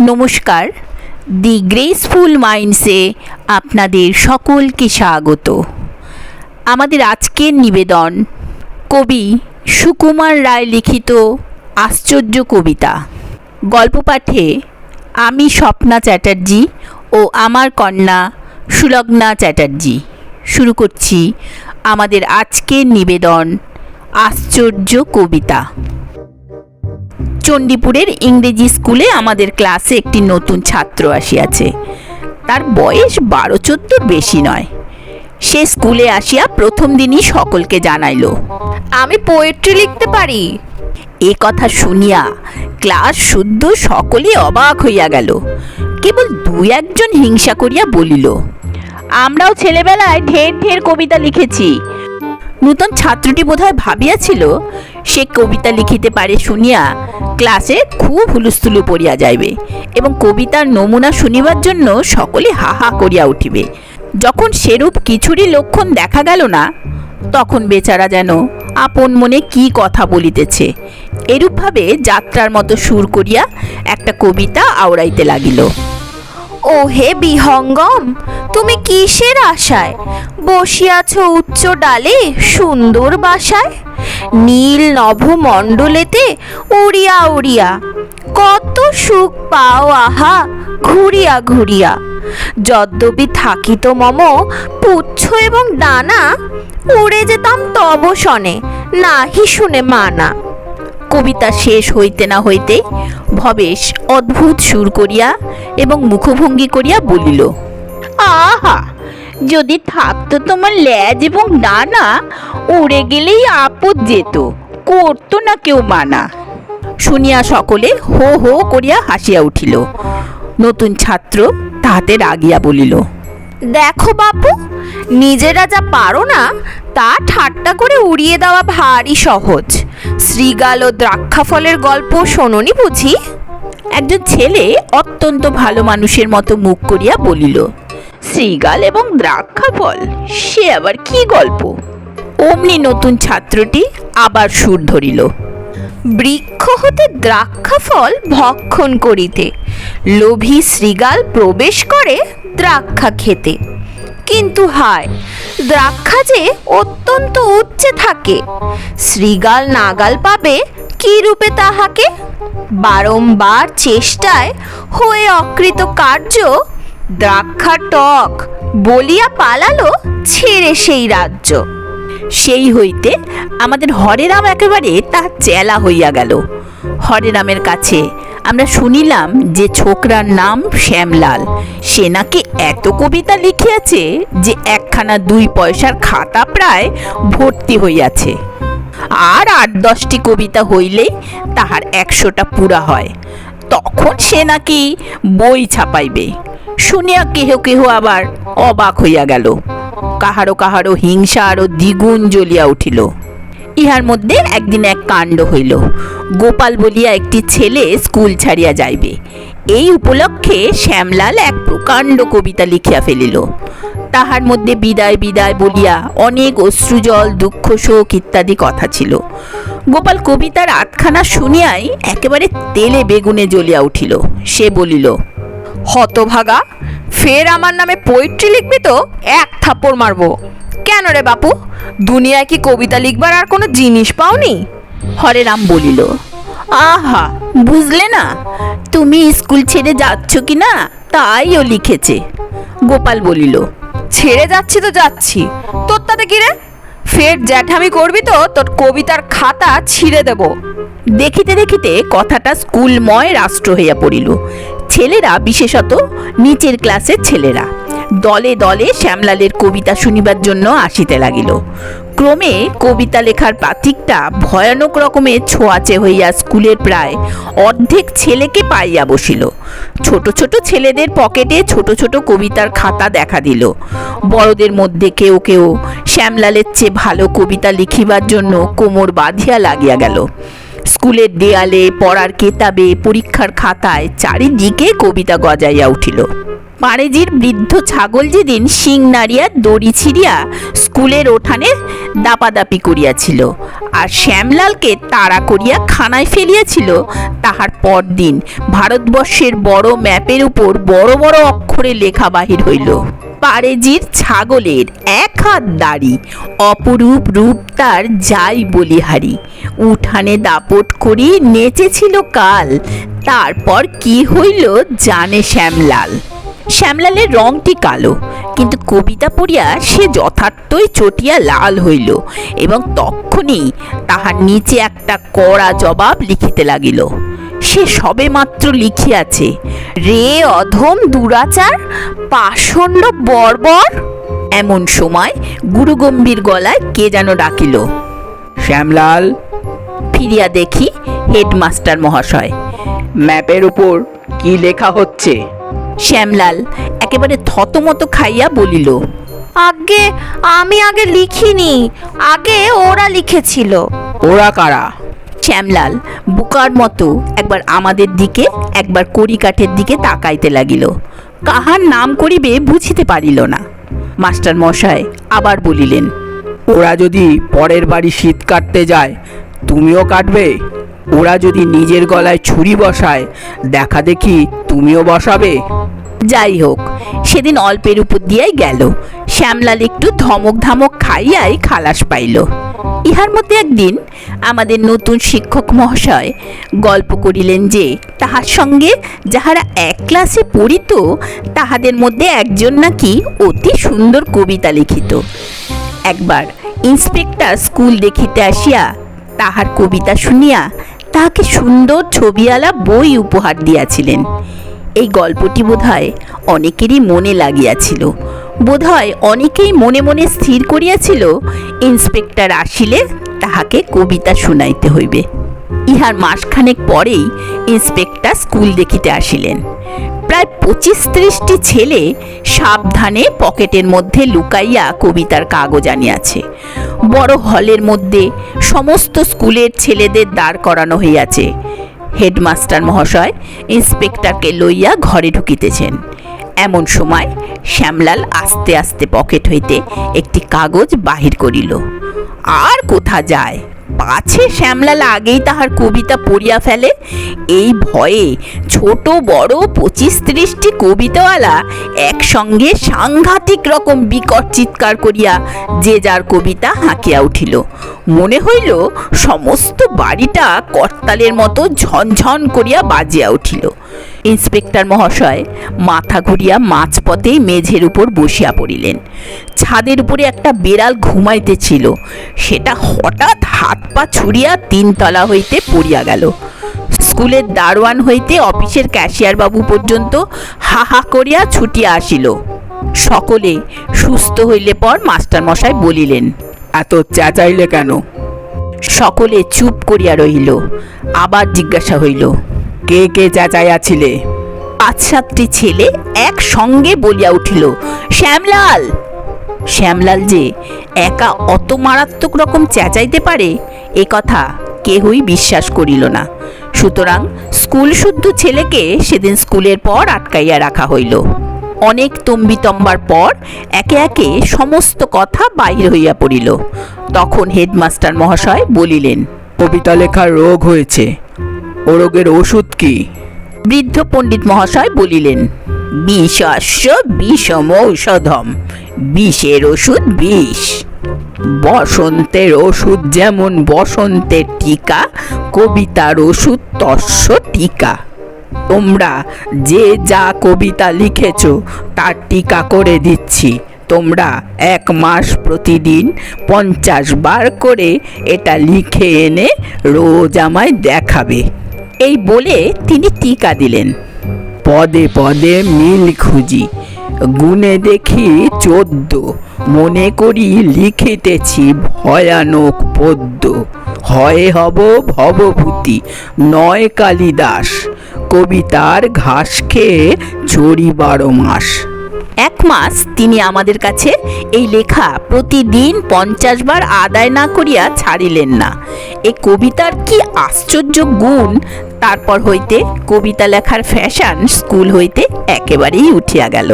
নমস্কার। দি গ্রেসফুল মাইন্ডসে আপনাদের সকলকে স্বাগত। আমাদের আজকের নিবেদন কবি সুকুমার রায় লিখিত আশ্চর্য কবিতা। গল্প পাঠে আমি স্বপ্না চ্যাটার্জি ও আমার কন্যা সুলগ্না চ্যাটার্জি। শুরু করছি আমাদের আজকের নিবেদন আশ্চর্য কবিতা। চণ্ডীপুরের ইংরেজি স্কুলে আমাদের ক্লাসে একটি নতুন ছাত্র আসিয়াছে। তার বয়স বারো চোদ্দোর বেশি নয়। সে স্কুলে আসিয়া প্রথম দিনই সকলকে জানাইল, আমি পোয়েট্রি লিখতে পারি? এ কথা শুনিয়া ক্লাস শুদ্ধ সকলে অবাক হইয়া গেল। কেবল দু একজন হিংসা করিয়া বলিল, আমরাও ছেলেবেলায় ঢের ঢের কবিতা লিখেছি। নূতন ছাত্রটি বোধহয় ভাবিয়াছিল, সে কবিতা লিখিতে পারে শুনিয়া ক্লাসে খুব হুলুস্থুলু পড়িয়া যাইবে এবং কবিতার নমুনা শুনিবার জন্য সকলে হা হা করিয়া উঠিবে। যখন সেরূপ কিছুরই লক্ষণ দেখা গেল না, তখন বেচারা যেন আপন মনে কি কথা বলিতেছে। এরূপভাবে যাত্রার মতো সুর করিয়া একটা কবিতা আওড়াইতে লাগিল। ও হে বিহঙ্গম, তুমি কিসের আশায়? বসিয়াছ উচ্চ ডালে সুন্দর বাসায়? নীল নভমণ্ডলেতে উড়িয়া উড়িয়া কত সুখ পাও আহা ঘুরিয়া ঘুরিয়া। যদ্যপি থাকিত মম পুচ্ছ এবং ডানা উড়ে যেতাম তব শনে, নাহি শুনে মানা। কবিতা শেষ হইতে না হইতেই ভবেশ অদ্ভুত সুর করিয়া এবং মুখভঙ্গি করিয়া বলিল, আহা! যদি থাকতো তোমার ল্যাজ এবং ডানা, উড়ে গেলেই আপদ যেত, করতো না কেউ মানা। শুনিয়া সকলে হো হো করিয়া হাসিয়া উঠিল। নতুন ছাত্র তাহাতে রাগিয়া বলিল, দেখো বাপু, নিজেরা যা পারো না, তা ঠাট্টা করে উড়িয়ে দেওয়া ভারী সহজ। শ্রীগাল ও দ্রাক্ষাফলের গল্প শোনোনি বুঝি? একজন ছেলে অত্যন্ত ভালো মানুষের মতো মুখ করিয়া বলিল শ্রীগাল এবং দ্রাক্ষা ফল। সে আবার কি গল্প? অমনি নতুন ছাত্রটি আবার সুর ধরিল, বৃক্ষ হতে দ্রাক্ষা ফল ভক্ষণ করিতে। লোভী শ্রীগাল প্রবেশ করে দ্রাক্ষা খেতে। কিন্তু হায়, দ্রাক্ষা যে অত্যন্ত উচ্চে থাকে। শ্রীগাল নাগাল পাবে কি রূপে তাহাকে? বারংবার চেষ্টায় হয়ে অকৃত কার্য দ্রাক্ষা টক বলিয়া পালালো ছেড়ে সেই রাজ্য। সেই হইতে আমাদের হরেরাম একেবারে তার চেলা হইয়া গেল। হরেরামের কাছে আমরা শুনিলাম যে ছোকরার নাম শ্যামলাল। সে নাকি এত কবিতা লিখিয়াছে যে একখানা দুই পয়সার খাতা প্রায় ভর্তি হইয়াছে। আর আট দশটি কবিতা হইলেই তাহার একশোটা পুরা হয়। তখন সে নাকি বই ছাপাইবে। শুনিয়া কেহ কেহ আবার অবাক হইয়া গেল। কাহারো কাহারো হিংসা আরও দ্বিগুণ জ্বলিয়া উঠিল। ইহার মধ্যে একদিন এক কাণ্ড হইল। গোপাল বলিয়া একটি ছেলে স্কুল ছাড়িয়া যাইবে। এই উপলক্ষে শ্যামলাল এক প্রকাণ্ড কবিতা লিখিয়া ফেলিল। তাহার মধ্যে বিদায় বিদায় বলিয়া অনেক অশ্রুজল, দুঃখ, শোক ইত্যাদি কথা ছিল। গোপাল কবিতার আটখানা শুনিয়াই একেবারে তেলে বেগুনে জ্বলিয়া উঠিল। সে বলিল, হতভাগা, ফের আমার নামে পোয়েট্রি লিখবি তো? এক থাপ্পড় মারবো। কেন রে বাপু? দুনিয়ায় কি কবিতা লিখবার আর কোনো জিনিস পাওনি? হরেরাম বলিল, আহা, বুঝলে না। তুমি স্কুল ছেড়ে যাচ্ছ কি না তাই ও লিখেছে। গোপাল বলিল ছেড়ে যাচ্ছি তো যাচ্ছি। তোর তাতে কিরে ফের জ্যাঠামি করবি তো, তোর কবিতার খাতা ছিঁড়ে দেবো। দেখিতে দেখিতে কথাটা স্কুলময় রাষ্ট্র হইয়া পড়িল। ছেলেরা, বিশেষত নিচের ক্লাসের ছেলেরা, দলে দলে শ্যামলালের কবিতা শুনিবার জন্য আসিতে লাগিল। ক্রমে কবিতা লেখার পাতিকটা ভয়ানক রকমের ছোঁয়াচে হইয়া স্কুলের প্রায় অর্ধেক ছেলেকে পাইয়া বসিল। ছোট ছোট ছেলেদের পকেটে ছোট ছোট কবিতার খাতা দেখা দিল। বড়দের মধ্যে কেউ কেউ, শ্যামলালের চেয়ে ভালো কবিতা লিখিবার জন্য কোমর বাঁধিয়া লাগিয়া গেল। স্কুলের দেয়ালে পড়ার কেতাবে পরীক্ষার খাতায় চারিদিকে কবিতা গজাইয়া উঠিল। পাড়েজির বৃদ্ধ ছাগল যেদিন শিং নাড়িয়া দড়ি ছিঁড়িয়া স্কুলের ওঠানে দাপাদাপি করিয়াছিল আর শ্যামলালকে তাড়া করিয়া খানায় ফেলিয়াছিল, তাহার পরদিন ভারতবর্ষের বড় ম্যাপের উপর বড় বড় অক্ষরে লেখা বাহির হইল। পারেজির ছাগলের এক হাত দাড়ি। অপরূপ রূপ তার যাই বলিহারি উঠানে দাপট করি নেচেছিল কাল। তারপর কি হইল জানে শ্যামলাল। শ্যামলালের রংটি কালো, কিন্তু কবিতা পড়িয়া সে যথার্থই চটিয়া লাল হইল এবং তক্ষুনি তাহার নিচে একটা কড়া জবাব লিখিতে লাগিল। সে সবে মাত্র লিখিয়াছে রে অধম দুরাচার পাষণ্ড বর্বর। এমন সময় গুরুগম্ভীর গলায় কে যেন ডাকিল। শ্যামলাল। ফিরিয়া দেখি হেডমাস্টার মহাশয়। ম্যাপের উপর কি লেখা হচ্ছে? শ্যামলাল একেবারে থতমত খাইয়া বলিল আগে আমি আগে লিখিনি আগে ওরা লিখেছিল। ওরা কারা? শ্যামলাল বুকার মতো একবার আমাদের দিকে, একবার কড়িকাঠের দিকে তাকাইতে লাগিল। কাহার নাম করিবে বুঝিতে পারিল না। মাস্টার মশাই আবার বলিলেন, ওরা যদি পরের বাড়ি শীত কাটতে যায়, তুমিও কাটবে। ওরা যদি নিজের গলায় ছুরি বসায়, দেখা দেখি তুমিও বসাবে। যাই হোক, সেদিন অল্পের উপর দিয়াই গেল। শ্যামলাল একটু ধমক ধামক খাইয়াই খালাস পাইল। ইহার মধ্যে একদিন আমাদের নতুন শিক্ষক মহাশয় গল্প করিলেন যে, তাহার সঙ্গে যাহারা এক ক্লাসে পড়িত, তাহাদের মধ্যে একজন নাকি অতি সুন্দর কবিতা লিখিত। একবার ইন্সপেক্টর স্কুল দেখিতে আসিয়া তাহার কবিতা শুনিয়া তাহাকে সুন্দর ছবিওয়ালা বই উপহার দিয়াছিলেন। এই গল্পটি বোধহয় অনেকেরই মনে লাগিয়াছিল। বোধহয় অনেকেই মনে মনে স্থির করিয়াছিল, ইন্সপেক্টর আসিলে তাহাকে কবিতা শুনাইতে হইবে। ইহার মাসখানেক পরেই ইন্সপেক্টর স্কুল দেখিতে আসিলেন। প্রায় পঁচিশ ত্রিশটি ছেলে সাবধানে পকেটের মধ্যে লুকাইয়া কবিতার কাগজ আনিয়াছে। বড় হলের মধ্যে সমস্ত স্কুলের ছেলেদের দাঁড় করানো হইয়াছে। হেডমাস্টার মহাশয় ইন্সপেক্টরকে লইয়া ঘরে ঢুকিতেছেন। এমন সময় শ্যামলাল আস্তে আস্তে পকেট হইতে একটি কাগজ বাহির করিল। আর কোথা যায়? পাছে শ্যামলাল আগেই তাহার কবিতা পড়িয়া ফেলে। এই ভয়ে ছোট, বড়, পঁচিশ, ত্রিশটি কবিতাওয়ালা একসঙ্গে সাংঘাতিক রকম বিকট চিৎকার করিয়া যে যার কবিতা হাঁকিয়া উঠিল। মনে হইল সমস্ত বাড়িটা করতালের মতো ঝনঝন করিয়া বাজিয়া উঠিল। ইন্সপেক্টর মহাশয় মাথা ঘুরিয়া মাঝপথেই মেঝের উপর বসিয়া পড়িলেন। ছাদের উপরে একটা বেড়াল ঘুমাইতেছিল সেটা হঠাৎ হাত পা ছুড়িয়া তিনতলা হইতে পড়িয়া গেল। স্কুলের দারোয়ান হইতে অফিসের ক্যাশিয়ার বাবু পর্যন্ত হা হা করিয়া ছুটিয়া আসিল। সকলে সুস্থ হইলে পর মাস্টার মশাই বলিলেন এত চেঁচাইলে কেন? সকলে চুপ করিয়া রহিল। আবার জিজ্ঞাসা হইল কে কে চেঁচাইয়াছিলে পাঁচ সাতটি ছেলে একসঙ্গে বলিয়া উঠিল শ্যামলাল! শ্যামলাল যে একা অত মারাত্মক রকম চেঁচাইতে পারে? এ কথা কেহই বিশ্বাস করিল না। সুতরাং স্কুল শুদ্ধ ছেলেকে সেদিন স্কুলের পর আটকাইয়া রাখা হইল। অনেক তম্বিতম্বার পর একে একে সমস্ত কথা বাহির হইয়া পড়িল। তখন হেডমাস্টার মহাশয় বলিলেন কবিতা লেখার রোগ হয়েছে। ও রোগের ওষুধ কি? বৃদ্ধ পণ্ডিত মহাশয় বলিলেন, বিষস্য বিষম ঔষধম, বিষের ওষুধ বিষ। বসন্তের ওষুধ যেমন বসন্তের টিকা, কবিতার ওষুধ তস্য টিকা। তোমরা যে যা কবিতা লিখেছ, তার টিকা করে দিচ্ছি। তোমরা এক মাস প্রতিদিন পঞ্চাশ বার করে এটা লিখে এনে রোজ আমায় দেখাবে। এই বলে তিনি টিকা দিলেন। পদে পদে মিল খুঁজি গুনে দেখি চোদ্দ, মনে করি লিখিতেছি ভয়ানক পদ্য। হয় হব ভবভূতি, নয় কালিদাস, কবিতার ঘাস খেয়ে চড়ি বারো মাস। এক মাস তিনি আমাদের কাছে এই লেখা প্রতিদিন পঞ্চাশ বার আদায় না করিয়া ছাড়িলেন না। এ কবিতার কি আশ্চর্য গুণ? তারপর হইতে কবিতা লেখার ফ্যাশন স্কুল হইতে একেবারেই উঠিয়া গেল।